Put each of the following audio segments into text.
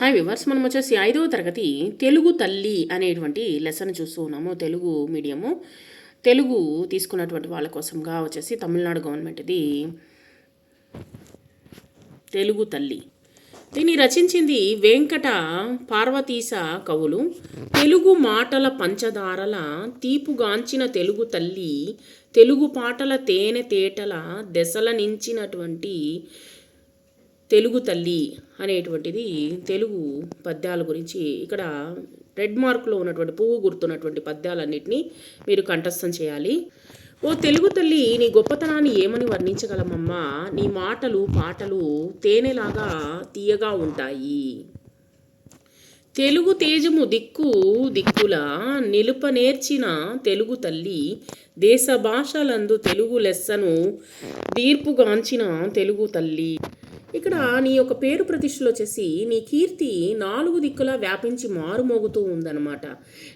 Hi viewers మనం వచ్చేసి ఐదవ తరగతి తెలుగు తల్లి అనేటువంటి లెసన్ చూస్తూ ఉన్నాము. తెలుగు మీడియము తెలుగు తీసుకున్నటువంటి వాళ్ళ కోసంగా వచ్చేసి తమిళనాడు గవర్నమెంట్ది తెలుగు తల్లి. దీన్ని రచించింది వెంకట పార్వతీశ కవులు. తెలుగు మాటల పంచదారల తీపుగాంచిన తెలుగు తల్లి తెలుగు పాటల తేనె తేటల దెసల నించినటువంటి తెలుగు తల్లి అనేటువంటిది తెలుగు పద్యాల గురించి ఇక్కడ రెడ్ మార్క్లో ఉన్నటువంటి పువ్వు గుర్తున్నటువంటి పద్యాలన్నింటినీ మీరు కంఠస్థం చేయాలి. ఓ తెలుగు తల్లి నీ గొప్పతనాన్ని ఏమని వర్ణించగలమమ్మా? నీ మాటలు పాటలు తేనెలాగా తీయగా ఉంటాయి. తెలుగు తేజము దిక్కు దిక్కుల నిలుపనేర్చిన తెలుగు తల్లి దేశ భాషలందు తెలుగు లెస్సను దీర్పుగాంచిన తెలుగు తల్లి. ఇక్కడ నీ యొక్క పేరు ప్రతిష్టలు వచ్చేసి నీ కీర్తి నాలుగు దిక్కులా వ్యాపించి మారుమోగుతూ ఉందన్నమాట.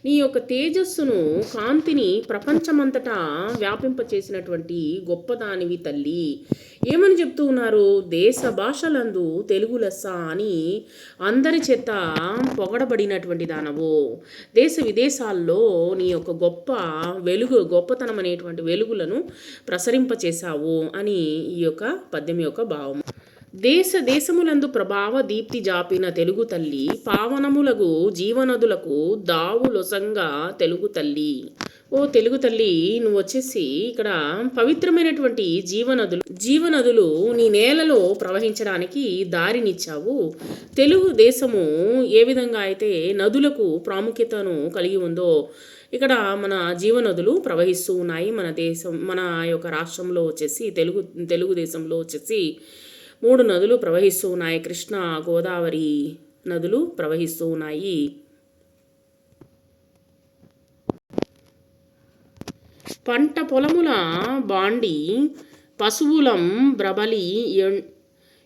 నీ యొక్క తేజస్సును కాంతిని ప్రపంచమంతటా వ్యాపింపచేసినటువంటి గొప్పదానివి తల్లి. ఏమని చెప్తూ ఉన్నారు? దేశ భాషలందు తెలుగు లెస్స అని అందరి చేత పొగడబడినటువంటి దానవు. దేశ విదేశాల్లో నీ యొక్క గొప్ప వెలుగు గొప్పతనం అనేటువంటి వెలుగులను ప్రసరింపచేశావు అని ఈ యొక్క పద్యం యొక్క భావం. దేశ దేశములందు ప్రభావ దీప్తి జాపిన తెలుగు తల్లి పావనములకు జీవనదులకు దావులొసంగా తెలుగు తల్లి. ఓ తెలుగు తల్లి నువ్వు వచ్చేసి ఇక్కడ పవిత్రమైనటువంటి జీవనదులు జీవనదులు నీ నేలలో ప్రవహించడానికి దారినిచ్చావు. తెలుగు దేశము ఏ విధంగా అయితే నదులకు ప్రాముఖ్యతను కలిగి ఉందో ఇక్కడ మన జీవనదులు ప్రవహిస్తూ ఉన్నాయి. మన దేశం మన యొక్క రాష్ట్రంలో వచ్చేసి తెలుగు తెలుగుదేశంలో వచ్చేసి మూడు నదులు ప్రవహిస్తూ ఉన్నాయి. కృష్ణ గోదావరి నదులు ప్రవహిస్తూ ఉన్నాయి. పంట పొలముల బాండి పశువులం బ్రబలి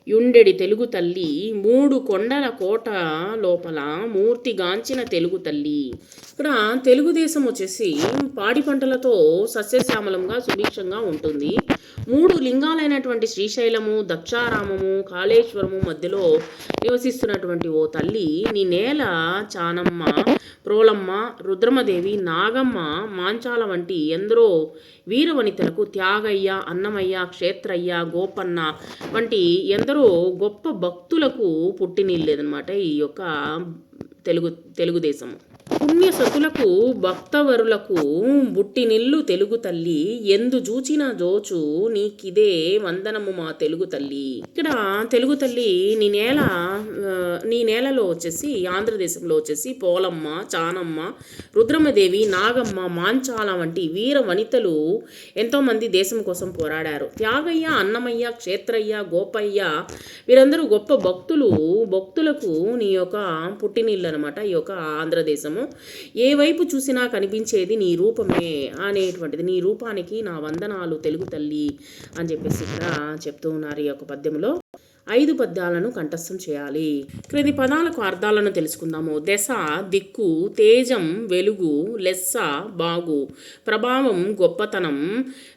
యుండెడి తెలుగు తల్లి మూడు కొండల కోట లోపల మూర్తిగాంచిన తెలుగు తల్లి. ఇక్కడ తెలుగుదేశం వచ్చేసి పాడి పంటలతో సస్యశ్యామలంగా సుభిక్షంగా ఉంటుంది. మూడు లింగాలైనటువంటి శ్రీశైలము దక్షారామము కాళేశ్వరము మధ్యలో నివసిస్తున్నటువంటి ఓ తల్లి నీ నేల చానమ్మ ప్రోలమ్మ రుద్రమదేవి నాగమ్మ మాంచాల వంటి ఎందరో వీరవనితలకు త్యాగయ్య అన్నమయ్య క్షేత్రయ్య గోపన్న వంటి ఎందరో గొప్ప భక్తులకు పుట్టినిల్లేదనమాట ఈ యొక్క తెలుగు తెలుగుదేశము. పుణ్యసతులకు భక్తవరులకు బుట్టినిల్లు తెలుగు తల్లి. ఎందు చూచిన జోచు నీకిదే వందనము మా తెలుగు తల్లి. ఇక్కడ తెలుగు తల్లి నీ నేల నీ నేలలో వచ్చేసి ఆంధ్రదేశంలో వచ్చేసి పోలమ్మ చానమ్మ రుద్రమదేవి నాగమ్మ మాంచాల వంటి వీర వనితలు ఎంతోమంది దేశం కోసం పోరాడారు. త్యాగయ్య అన్నమయ్య క్షేత్రయ్య గోపయ్య వీరందరూ గొప్ప భక్తులు. భక్తులకు నీ యొక్క పుట్టినిల్లు అనమాట ఈ యొక్క ఆంధ్రదేశము. ఏ వైపు చూసినా కనిపించేది నీ రూపమే అనేటువంటిది. నీ రూపానికి నా వందనాలు తెలుగు తల్లి అని చెప్పేసి ఇక్కడ చెప్తూ ఉన్నారు ఈ యొక్క పద్యంలో. ఐదు పద్యాలను కంఠస్థం చేయాలి. క్రింది పదాలకు అర్థాలను తెలుసుకుందాము. దశ దిక్కు తేజం వెలుగు లెస్స బాగు ప్రభావం గొప్పతనం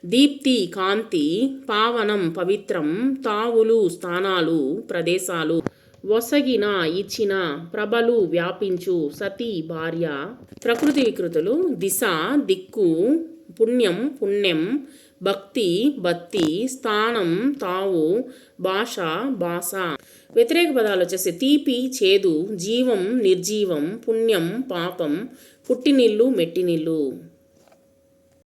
దీప్తి కాంతి పావనం పవిత్రం తావులు స్థానాలు ప్రదేశాలు. వసగిన ఇచ్చిన ప్రభలు వ్యాపించు సతీ భార్య. ప్రకృతి వికృతులు దిశ దిక్కు పుణ్యం పుణ్యం భక్తి బత్తి స్థానం తావు భాష భాష. వ్యతిరేక పదాలు వచ్చేసి తీపి చేదు జీవం నిర్జీవం పుణ్యం పాపం పుట్టినిల్లు మెట్టినిల్లు.